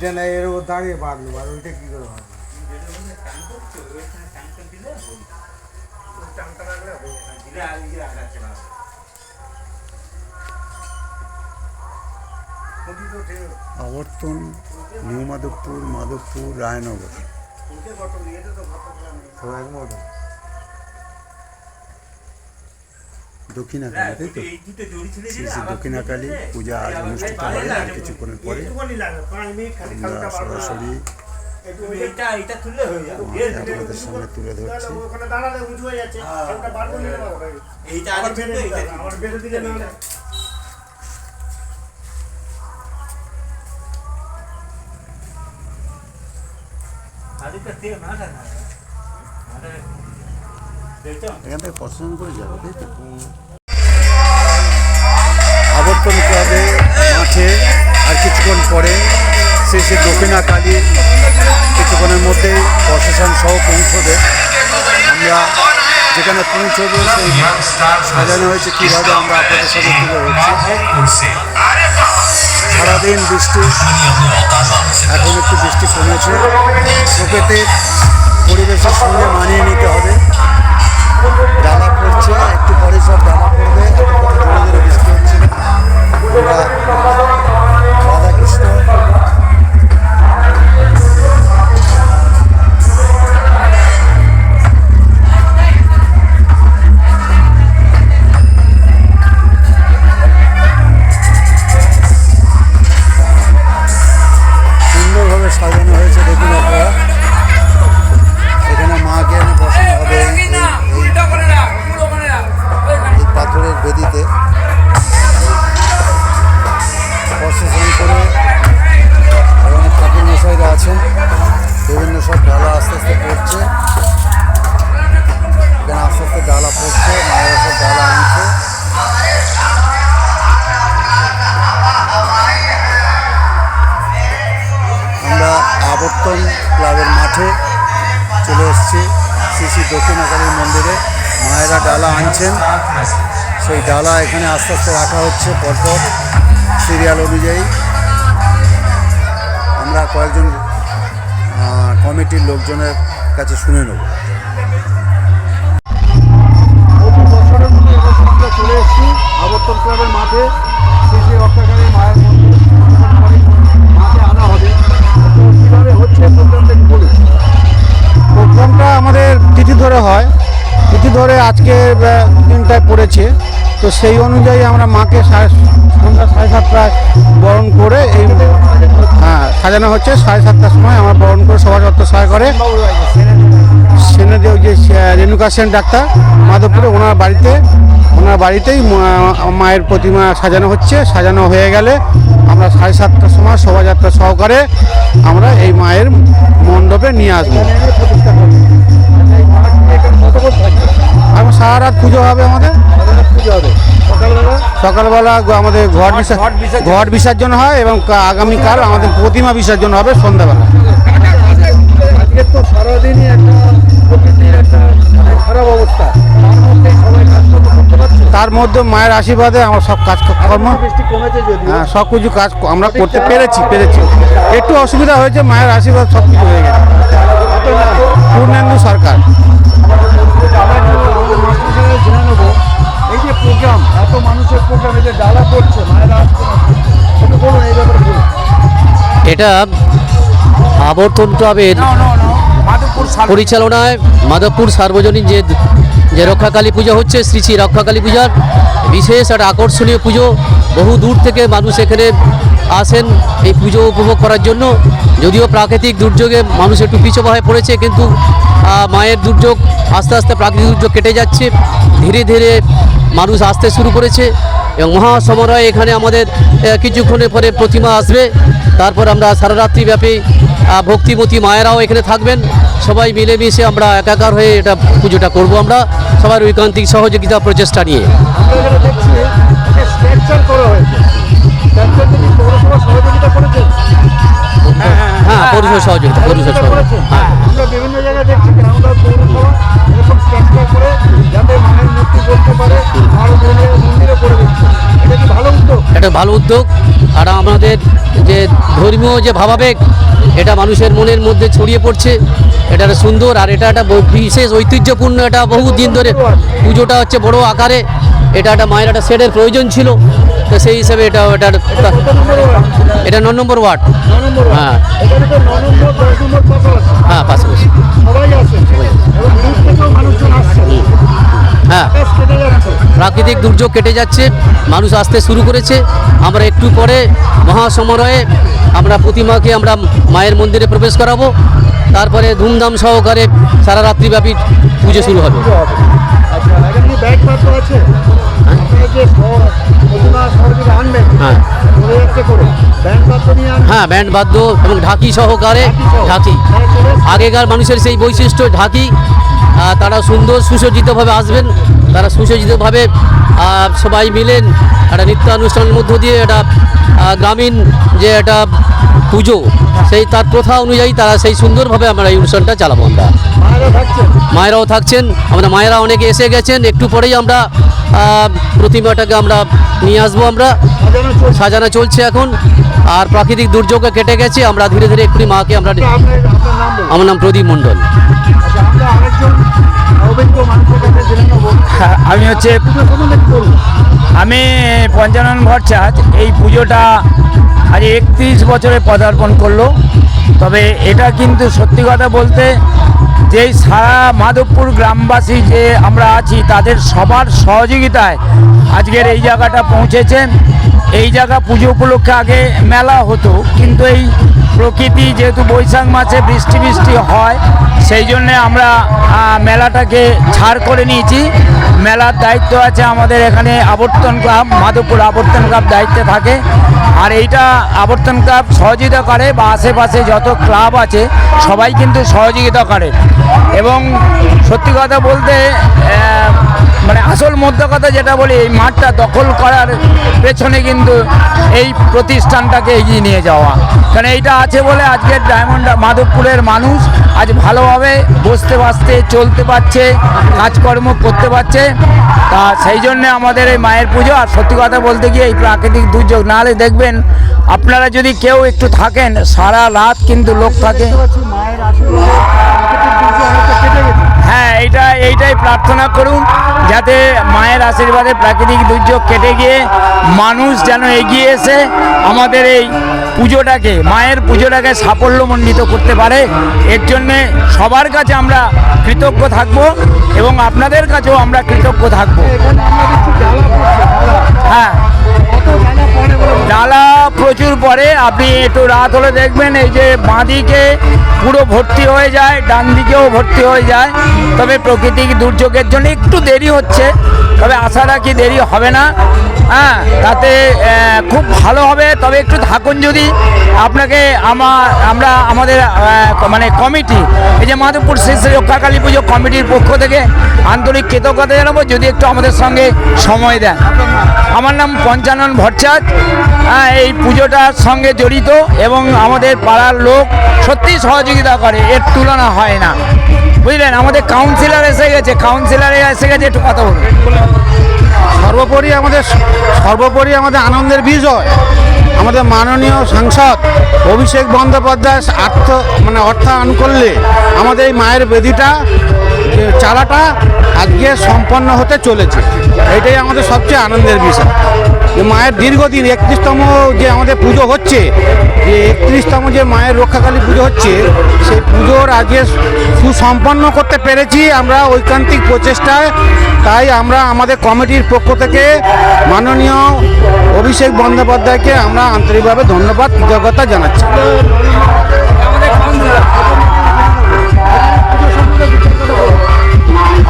এইটা নাই এর উপর দাঁড়িয়ে বাঁধলো আর ওইটা কি করে হবে? আবর্তন নিউ মাধবপুর মাধবপুর রায়নগর। দক্ষিণাকালী তাই তো? শ্রী শ্রী দক্ষিণাকালী পূজা আজ অনুষ্ঠিত হবে। আর কিছুক্ষণের পরে আমরা সরাসরি আপনাদের সামনে তুলে ধরছি। এখান থেকে প্রশাসন করে যাবে আবর্তন ক্লাবে মাঠে আর কিছুক্ষণ পরে শ্রী শ্রী দক্ষিণাকালী কিছুক্ষণের মধ্যেই প্রশাসন সহ পৌঁছবে। আমরা যেখানে পৌঁছবে সেই সাজানো হয়েছে কীভাবে আমরা আপনাদের সাথে তুলে ধরছি। সারাদিন বৃষ্টি এখন একটু বৃষ্টি কমেছে। প্রকৃতির পরিবেশের সঙ্গে মানিয়ে নিতে হবে। ডালা পড়ছে একটু পরে সব ডালা পড়বে বৃষ্টি হচ্ছিল ডালা পড়ছে, মায়েরা ডালা আনছে। আমরা আবর্তন ক্লাবের মাঠে চলে এসেছি, শ্রী শ্রী দক্ষিণাকালী মন্দিরে। মায়েরা ডালা আনছেন। সেই ডালা এখানে আস্তে আস্তে রাখা হচ্ছে, পরপর সিরিয়াল অনুযায়ী। আমরা কয়েকজন কমিটির লোকজনের কাছে শুনে নেব। পড়েছে তো সেই অনুযায়ী আমরা মাকে সন্ধ্যা সাড়ে সাতটায় বরণ করে এই হ্যাঁ সাজানো হচ্ছে। সাড়ে সাতটার সময় আমরা বরণ করে সত্ত্ব সহায় করে সেনেদেও যে রেণুকা সেন ডাক্তার মাধবপুরে ওনার বাড়িতে, ওনার বাড়িতেই মায়ের প্রতিমা সাজানো হচ্ছে। সাজানো হয়ে গেলে আমরা সাড়ে সাতটার সময় শোভাযাত্রা সহকারে আমরা এই মায়ের মণ্ডপে নিয়ে আসব। এখন সারা রাত পুজো হবে আমাদের? পুজো হবে। সকালবেলা? আমাদের ঘট বিসর্জন ঘট বিসর্জন। হয় এবং আগামীকাল আমাদের প্রতিমা বিসর্জন হবে সন্ধ্যাবেলা। তো সারাদিনই একটা প্রকৃতির একটা খারাপ অবস্থা। তার মধ্যে মায়ের আশীর্বাদে আমার সব কাজ কর্ম হ্যাঁ সব কিছু কাজ আমরা করতে পেরেছি পেরেছি। একটু অসুবিধা হয়েছে মায়ের আশীর্বাদ সব কিছু হয়ে গেছে। পূর্ণেন্দু সরকার। প্রোগ্রাম এত মানুষের প্রোগ্রাম পড়ছে মায়েরা আসছে না। একটু বলুন এই ব্যাপারে বলুন। এটা আবর্তন ক্লাবের পরিচালনায় মাধবপুর সার্বজনীন যে যে রক্ষাকালী পুজো হচ্ছে শ্রী শ্রী রক্ষাকালী পূজার বিশেষ একটা আকর্ষণীয় পুজো। বহু দূর থেকে মানুষ এখানে আসেন এই পুজো উপভোগ করার জন্য। যদিও প্রাকৃতিক দুর্যোগে মানুষ একটু পিছুপায়ে পড়েছে কিন্তু মায়ের দুর্যোগ আস্তে আস্তে প্রাকৃতিক দুর্যোগ কেটে যাচ্ছে। ধীরে ধীরে মানুষ আসতে শুরু করেছে এবং মহাসমারোহে এখানে আমাদের কিছুক্ষণের পরে প্রতিমা আসবে। তারপর আমরা সারা রাত্রি ব্যাপী ভক্তিমতী মায়েরাও এখানে থাকবেন। সবাই মিলেমিশে আমরা একাকার হয়ে এটা পুজোটা করব আমরা। সবার ঐকান্তিক সহযোগিতা প্রচেষ্টা নিয়ে। আমরা এখানে দেখছি যে স্ট্রাকচার করা হয়েছে স্ট্রাকচার যদি পৌরসভা সহযোগিতা হ্যাঁ পরিষদ সহযোগিতা হ্যাঁ বিভিন্ন জায়গায় দেখছি পৌরসভা পারে। ভালো উদ্যোগ আর আমাদের যে ধর্মীয় যে ভাবাবেগ এটা মানুষের মনের মধ্যে ছড়িয়ে পড়ছে। এটা একটা সুন্দর আর এটা একটা বিশেষ ঐতিহ্যপূর্ণ এটা বহু দিন ধরে পুজোটা হচ্ছে বড় আকারে। এটা একটা মায়ের একটা সেটের প্রয়োজন ছিল। তো সেই হিসেবে এটা এটা এটা ন নম্বর ওয়ার্ড। হ্যাঁ। হ্যাঁ পাশাপাশি। প্রাকৃতিক দুর্যোগ কেটে যাচ্ছে, মানুষ আসতে শুরু করেছে। আমরা একটু পরে মহাসমারোহে আমরা প্রতিমাকে আমরা মায়ের মন্দিরে প্রবেশ করাবো। তারপরে ধুমধাম সহকারে সারা রাত্রিব্যাপী পুজো শুরু হবে। হ্যাঁ। হ্যাঁ ব্যান্ড বাদ্য এবং ঢাকি সহকারে ঢাকি। আগেকার মানুষের সেই বৈশিষ্ট্য, ঢাকি। তারা সুন্দর সুসজ্জিতভাবে আসবেন। তারা সুসজ্জিতভাবে সবাই মিলেন একটা নৃত্যানুষ্ঠানের মধ্য দিয়ে একটা গ্রামীণ যে একটা পুজো সেই তার প্রথা অনুযায়ী তারা সেই সুন্দরভাবে আমরা এই অনুষ্ঠানটা চালাবো আমরা। মায়েরাও থাকছেন? আমরা মায়েরা অনেকে এসে গেছেন একটু পরেই আমরা প্রতিমাটাকে আমরা নিয়ে আসব আমরা। সাজানো চলছে। এখন আর প্রাকৃতিক দুর্যোগও কেটে গেছে আমরা ধীরে ধীরে একটু মাকে আমরা আমার নাম প্রদীপ মণ্ডল। আমি হচ্ছে আমি পঞ্চানন ভট্টাচ এই পুজোটা আজ একত্রিশ বছরে পদার্পণ করল। তবে এটা কিন্তু সত্যি কথা বলতে যেই সারা মাধবপুর গ্রামবাসী যে আমরা আছি তাদের সবার সহযোগিতায় আজকের এই জায়গাটা পৌঁছেছেন এই জায়গা পুজো উপলক্ষে আগে মেলা হতো কিন্তু এই প্রকৃতি যেহেতু বৈশাখ মাসে বৃষ্টি বৃষ্টি হয়, সেই জন্যে আমরা মেলাটাকে ছাড় করে নিয়েছি। মেলার দায়িত্ব আছে আমাদের এখানে আবর্তন ক্লাব, মাধবপুর আবর্তন ক্লাব দায়িত্বে থাকে। আর এইটা আবর্তন ক্লাব সহযোগিতা করে বা আশেপাশে যত ক্লাব আছে, সবাই কিন্তু সহযোগিতা করে। এবং সত্যি কথা বলতে মানে আসল মধ্য কথা যেটা বলি, এই মাঠটা দখল করার পেছনে কিন্তু এই প্রতিষ্ঠানটাকে এগিয়ে নিয়ে যাওয়া। কারণ এইটা আছে বলে আজকের ডায়মন্ড মাধবপুরের মানুষ আজ ভালোভাবে বসতে বাসতে, চলতে পারছে, কাজকর্ম করতে পারছে। তা সেই জন্যে আমাদের এই মায়ের পুজো, আর সত্যি কথা বলতে গিয়ে এই প্রাকৃতিক দুর্যোগ নাহলে দেখবেন আপনারা যদি কেউ একটু থাকেন, সারা রাত কিন্তু লোক থাকে। মায়ের হ্যাঁ এইটা, এইটাই প্রার্থনা করুন যাতে মায়ের আশীর্বাদে প্রাকৃতিক দুর্যোগ কেটে গিয়ে মানুষ যেন এগিয়ে এসে আমাদের এই পুজোটাকে, মায়ের পুজোটাকে সাফল্যমণ্ডিত করতে পারে। এর জন্যে সবার কাছে আমরা কৃতজ্ঞ থাকব এবং আপনাদের কাছেও আমরা কৃতজ্ঞ থাকব। হ্যাঁ। জ্বালা প্রচুর পরে আপনি একটু রাত হলে দেখবেন এই যে বাঁদিকে পুরো ভর্তি হয়ে যায় ডান দিকেও ভর্তি হয়ে যায়। তবে প্রকৃতিক দুর্যোগের জন্য একটু দেরি হচ্ছে, তবে আশা রাখি দেরি হবে না। হ্যাঁ তাতে খুব ভালো হবে। তবে একটু থাকুন যদি আপনাকে আমার আমরা আমাদের মানে কমিটি, এই যে মাধবপুর শ্রী শ্রী রক্ষাকালী পুজো কমিটির পক্ষ থেকে আন্তরিক কৃতজ্ঞতা জানাব। যদি একটু আমাদের সঙ্গে সময় দেন। আমার নাম পঞ্চানন ভট্টাচ হ্যাঁ, এই পুজোটার সঙ্গে জড়িত এবং আমাদের পাড়ার লোক সত্যি সহযোগিতা করে এর তুলনা হয় না। বুঝলেন? আমাদের কাউন্সিলর এসে গেছে কাউন্সিলারে এসে গেছে একটু কথা বলুন। সর্বোপরি আমাদের সর্বোপরি আমাদের আনন্দের বিজয়। আমাদের মাননীয় সাংসদ অভিষেক বন্দ্যোপাধ্যায় আর্থ মানে অর্থায়ন করলে আমাদের এই মায়ের বেদিটা চালাটা আজকে সম্পন্ন হতে চলেছে। এটাই আমাদের সবচেয়ে আনন্দের বিষয়। যে মায়ের দীর্ঘদিন একত্রিশতম যে আমাদের পুজো হচ্ছে, যে একত্রিশতম যে মায়ের রক্ষাকালী পুজো হচ্ছে, সেই পুজোর আজকে সুসম্পন্ন করতে পেরেছি আমরা ঐকান্তিক প্রচেষ্টায়। তাই আমরা আমাদের কমিটির পক্ষ থেকে মাননীয় অভিষেক বন্দ্যোপাধ্যায়কে আমরা আন্তরিকভাবে ধন্যবাদ, কৃতজ্ঞতা জানাচ্ছি।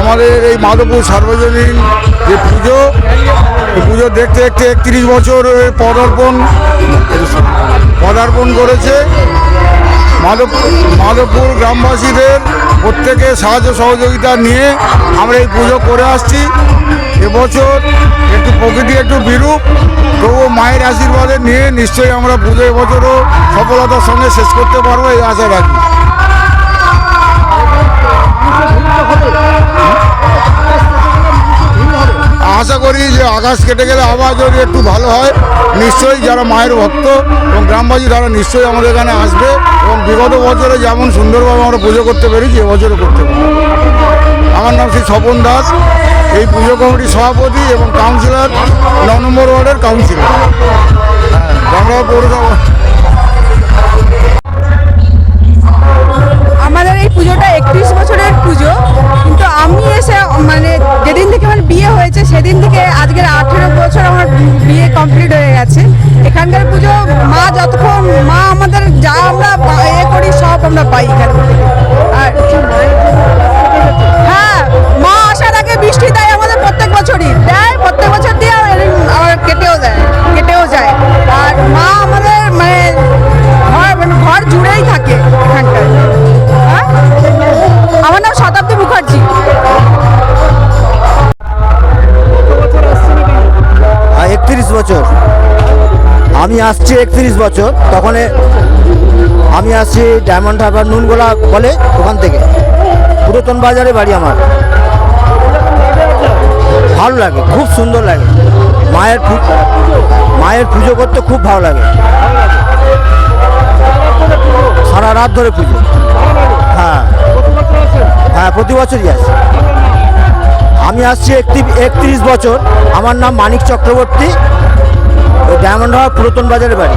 আমাদের এই মাধবপুর সার্বজনীন যে পুজো পুজো দেখতে দেখতে একত্রিশ বছর পদার্পণ পদার্পণ করেছে মাধব, মাধবপুর গ্রামবাসীদের প্রত্যেকে সাহায্য সহযোগিতা নিয়ে আমরা এই পুজো করে আসছি। এবছর একটু প্রকৃতি একটু বিরূপ, তবুও মায়ের আশীর্বাদে নিয়ে নিশ্চয়ই আমরা পুজো এবছরও সফলতার সঙ্গে শেষ করতে পারব এই আশা রাখি। আশা করি যে আকাশ কেটে গেলে আবার যদি একটু ভালো হয়, নিশ্চয়ই যারা মায়ের ভক্ত এবং গ্রামবাসী তারা নিশ্চয়ই আমাদের এখানে আসবে। বিগত বছরে যেমন সুন্দরভাবে আমরা পুজো করতে পেরেছি, এবছরও করতে পারি আমার নাম শ্রী স্বপন দাস। এই পুজো কমিটির সভাপতি এবং কাউন্সিলর ন নম্বর ওয়ার্ডের কাউন্সিলর। আমরা পৌরসভা আমাদের এই পুজোটা একত্রিশ বছরের পুজো, কিন্তু আমি এসে মানে যেদিন থেকে আমার বিয়ে হয়েছে, সেদিন থেকে আজকের আঠেরো বছর আমার বিয়ে কমপ্লিট হয়ে গেছে। এখানকার পুজো মা যতক্ষণ আমি আসছি একত্রিশ বছর, তখন আমি আসছি ডায়মন্ড হারবার নুনগোলা বলে ওখান থেকে। পুরাতন বাজারে বাড়ি আমার। ভালো লাগে, খুব সুন্দর লাগে। মায়ের মায়ের পুজো করতে খুব ভালো লাগে। সারা রাত ধরে পুজো। হ্যাঁ। হ্যাঁ প্রতি বছরই আসি। আমি আসছি একত্রিশ বছর। আমার নাম মানিক চক্রবর্তী। ডায়মন্ড হাওয়া পুরাতন বাজারের বাড়ি।